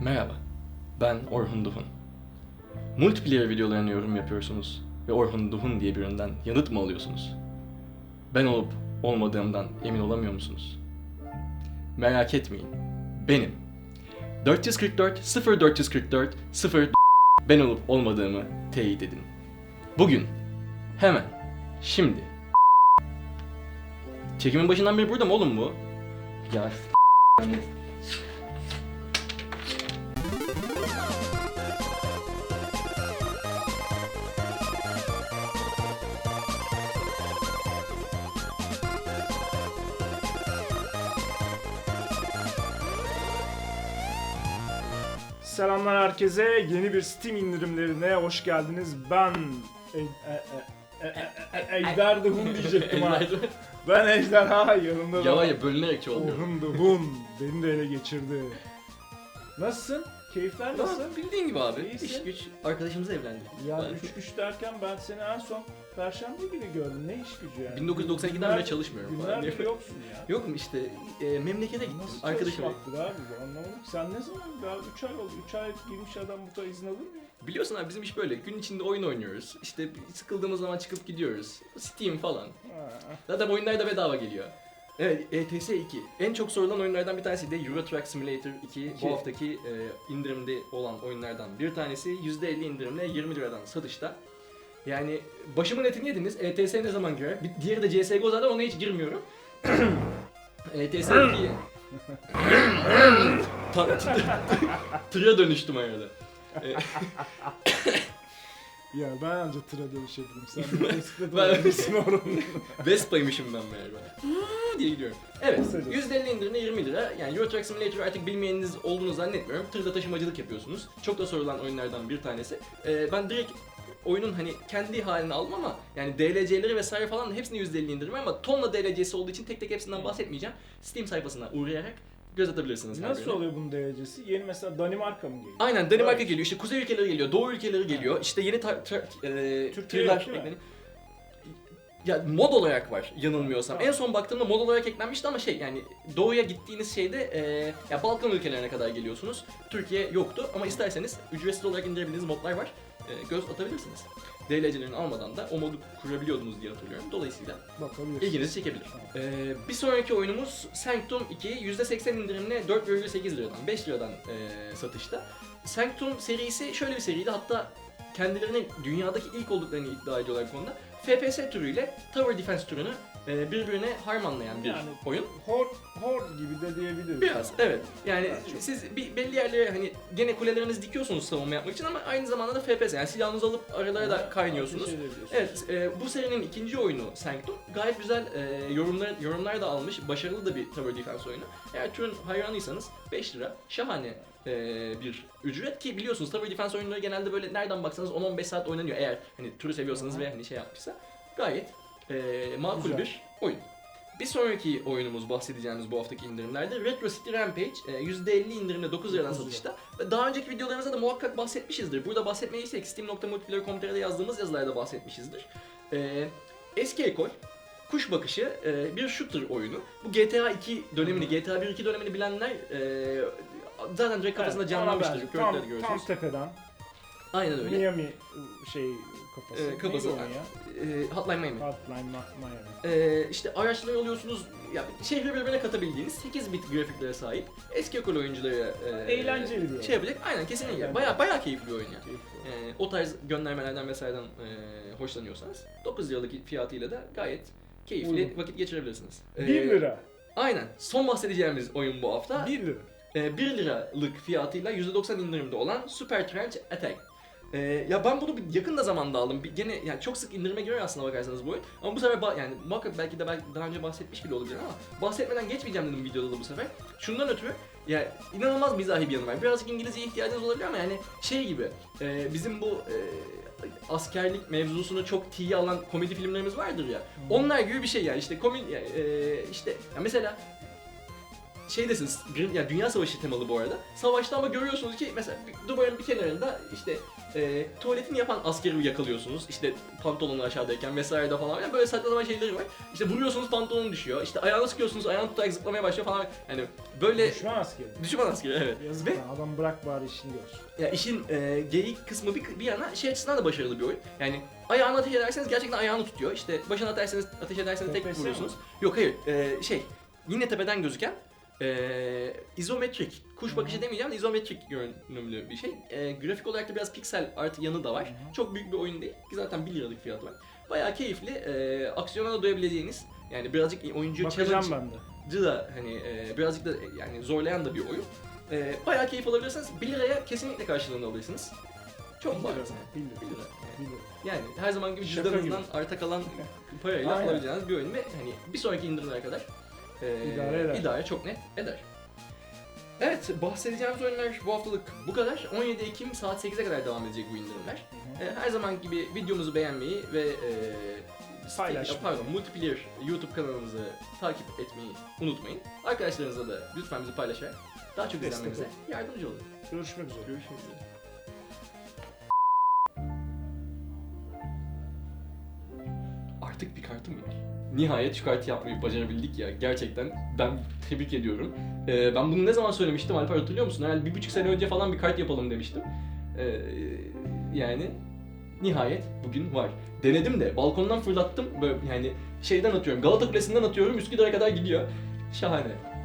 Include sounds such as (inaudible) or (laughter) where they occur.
Merhaba, ben Orhun Duhun. Multiplayer videolarına yorum yapıyorsunuz ve Orhun Duhun diye birinden yanıt mı alıyorsunuz? Ben olup olmadığımdan emin olamıyor musunuz? Merak etmeyin, benim. 444 0444 0 ben olup olmadığımı teyit edin. Bugün, hemen, şimdi. Çekimin başından beri burada mı oğlum bu? Ya Selamlar herkese. Yeni bir Steam indirimlerine hoş geldiniz. Ben e, e, e, e, Ejder de Hun diyecektim ha. Ben Ejder ha yanımda da. Ya var ya bölünerek çoğalıyor. Orhun da Hun. Beni de ele geçirdi. Nasılsın? Keyifler nasıl? Bildiğin gibi abi. İyisin. İş güç arkadaşımız evlendi. Ya Ben- 3-3 derken ben seni en son Perşembe günü gördüm. Ne iş gücü yani? 1992'den Günler- beri çalışmıyorum. falan. Günlerdir yoksun ya. (laughs) Yok mu işte e, memlekete gittim. Nasıl Arkadaşım. çalışmaktır abi bu anlamadım ki. Sen ne zaman daha 3 ay oldu. 3 ay girmiş adam bu kadar izin alır mı? ya? Biliyorsun abi bizim iş böyle. Gün içinde oyun oynuyoruz. İşte sıkıldığımız zaman çıkıp gidiyoruz. Steam falan. Ha. Zaten oyunlar da bedava geliyor. Evet, ETS 2. En çok sorulan oyunlardan bir tanesi de Euro Truck Simulator 2. İki. Bu haftaki e, indirimde olan oyunlardan bir tanesi. %50 indirimle 20 liradan satışta. Yani başımın etini yediniz. ETS ne zaman girer? Bir, diğeri de CSGO zaten ona hiç girmiyorum. ETS 2'ye... Ta- t- (clears throat) (laughs) Tıra dönüştüm arada. E, (laughs) Ya ben anca tıra dönüşebilirim. Sen bisiklet (laughs) Ben- alabilirsin oranın. Vespa'ymışım ben meğer diye gidiyorum. Evet, Kısacası. %50 indirimle 20 lira. Yani Euro Truck Simulator artık bilmeyeniniz olduğunu zannetmiyorum. Tırda taşımacılık yapıyorsunuz. Çok da sorulan oyunlardan bir tanesi. Ee, ben direkt oyunun hani kendi halini aldım ama yani DLC'leri vesaire falan da hepsini %50 indirim ama tonla DLC'si olduğu için tek tek hepsinden bahsetmeyeceğim. Steam sayfasına uğrayarak göz atabilirsiniz. Nasıl oluyor bunun derecesi? Yeni mesela Danimarka mı geliyor? Aynen Danimarka Evet. geliyor, işte kuzey ülkeleri geliyor, doğu ülkeleri geliyor, işte yeni ta- tra- e, Türkiye yok değil mi? Ya mod olarak var yanılmıyorsam. Tamam. En son baktığımda mod olarak eklenmişti ama şey yani doğuya gittiğiniz şeyde e, ya Balkan ülkelerine kadar geliyorsunuz. Türkiye yoktu ama isterseniz ücretsiz olarak indirebildiğiniz modlar var. E, göz atabilirsiniz. DLC'lerini almadan da o modu kurabiliyordunuz diye hatırlıyorum. Dolayısıyla Bakabiliriz. ilginizi çekebilir. Ee, bir sonraki oyunumuz Sanctum 2 %80 indirimle 4,8 liradan 5 liradan e, satışta. Sanctum serisi şöyle bir seriydi hatta kendilerinin dünyadaki ilk olduklarını iddia ediyorlar konuda. FPS türüyle Tower Defense türünü e, birbirine harmanlayan bir Yani oyun. Horde, horde gibi de diyebiliriz. Biraz evet. Yani çok- siz bir belli yerlere hani gene kulelerinizi dikiyorsunuz savunma yapmak için ama aynı zamanda da FPS yani silahınızı alıp aralara da kaynıyorsunuz. Ateş edebiliyorsunuz. Evet, e, bu serinin ikinci oyunu Sanctum. Gayet güzel e, yorumlar yorumlar da almış. Başarılı da bir Tower Defense oyunu. Eğer türün hayranıysanız 5 lira. Şahane e, bir ücret ki biliyorsunuz Tower Defense oyunları genelde böyle nereden baksanız 10-15 saat oynanıyor eğer hani türü seviyorsanız ve hani şey yapmışsa. Gayet e, makul Güzel. bir oyun. Bir sonraki oyunumuz bahsedeceğimiz bu haftaki indirimlerde Retro City Rampage e, %50 indirimle 9 liradan satışta. Daha önceki videolarımızda da muhakkak bahsetmişizdir. Burada bahsetmediysek steam.multiplayer.com.tr'de yazdığımız yazılarda bahsetmişizdir. E, eski ekol, kuş bakışı e, bir shooter oyunu. Bu GTA 2 dönemini, GTA 1-2 dönemini bilenler e, zaten direkt kafasında Evet, canlanmıştır. Tam, tam tepeden. Aynen öyle. Miami şey kafası. E, kafası. Neydi onun ya? E, Hotline Miami. Hotline Ma- Miami. Ee, işte araçları alıyorsunuz, ya şehri birbirine katabildiğiniz 8 bit grafiklere sahip eski okul oyuncuları e, Eğlenceli bir oyun. şey yapacak. Aynen kesinlikle. Eğlenceli. Baya baya keyifli bir oyun ya. Keyifli. Ee, o tarz göndermelerden vesaireden e, hoşlanıyorsanız 9 liralık fiyatıyla da gayet keyifli Uygun. vakit geçirebilirsiniz. Ee, 1 lira. Aynen. Son bahsedeceğimiz oyun bu hafta. 1 lira. e, 1 liralık fiyatıyla %90 indirimde olan Super Trench Attack. Ee, ya ben bunu bir yakın da zamanda aldım. Bir, gene yani çok sık indirime giriyor aslında bakarsanız bu oyun. Ama bu sefer yani muhakkak belki de belki daha önce bahsetmiş bile olabilir ama bahsetmeden geçmeyeceğim dedim videoda da bu sefer. Şundan ötürü ya inanılmaz mizahi bir yanı var. Birazcık İngilizce ihtiyacınız olabilir ama yani şey gibi e, bizim bu e, askerlik mevzusunu çok tiye alan komedi filmlerimiz vardır ya. Onlar gibi bir şey yani işte komedi e, işte ya mesela şeydesiniz, gri- yani Dünya Savaşı temalı bu arada. Savaşta ama görüyorsunuz ki mesela bir duvarın bir kenarında işte e, tuvaletini yapan askeri yakalıyorsunuz. İşte pantolonu aşağıdayken vesaire de falan. Yani böyle saçma sapan şeyleri var. İşte vuruyorsunuz pantolonu düşüyor. İşte ayağını sıkıyorsunuz ayağını tutarak zıplamaya başlıyor falan. Yani böyle Düşman askeri. düşman askeri evet. Yazık Ve lan adam bırak bari işini görsün. ya işin e, geyik kısmı bir, bir yana şey açısından da başarılı bir oyun. Yani ayağını ateş ederseniz gerçekten ayağını tutuyor. İşte başına ateşlerseniz, ateş ederseniz tek vuruyorsunuz. Yok hayır e, şey yine tepeden gözüken e, izometrik. Kuş bakışı demeyeceğim de izometrik görünümlü bir şey. E, grafik olarak da biraz piksel artı yanı da var. Çok büyük bir oyun değil. Ki zaten 1 liralık fiyatı var. Bayağı keyifli. E, aksiyona da doyabileceğiniz yani birazcık oyuncu Bakacağım challenge ben de. da hani e, birazcık da e, yani zorlayan da bir oyun. E, bayağı keyif alabilirsiniz. 1 liraya kesinlikle karşılığını alırsınız. Çok var. lira, Yani. bir lira. 1 lira. Yani. Bir lira. Yani her zaman gibi Şaka cüzdanınızdan arta kalan (laughs) parayla Aynen. alabileceğiniz bir oyun ve hani bir sonraki indirimlere kadar e, İdare eder. idare çok net eder. Evet, bahsedeceğimiz oyunlar bu haftalık bu kadar. 17 Ekim saat 8'e kadar devam edecek bu indirimler. Hı hı. E, her zaman gibi videomuzu beğenmeyi ve e, Paylaşmayı. Pardon, Multiplayer YouTube kanalımızı takip etmeyi unutmayın. Arkadaşlarınızla da lütfen bizi paylaşarak daha çok Destek izlenmemize yardımcı olun. Görüşmek üzere. Görüşmek üzere. Artık bir kartım var. Nihayet kartı yapmayı başarabildik ya. Gerçekten ben tebrik ediyorum. Ee, ben bunu ne zaman söylemiştim Alper hatırlıyor musun? Herhalde bir buçuk sene önce falan bir kart yapalım demiştim. Ee, yani nihayet bugün var. Denedim de balkondan fırlattım böyle yani şeyden atıyorum Galata Kulesi'nden atıyorum Üsküdar'a kadar gidiyor. Şahane.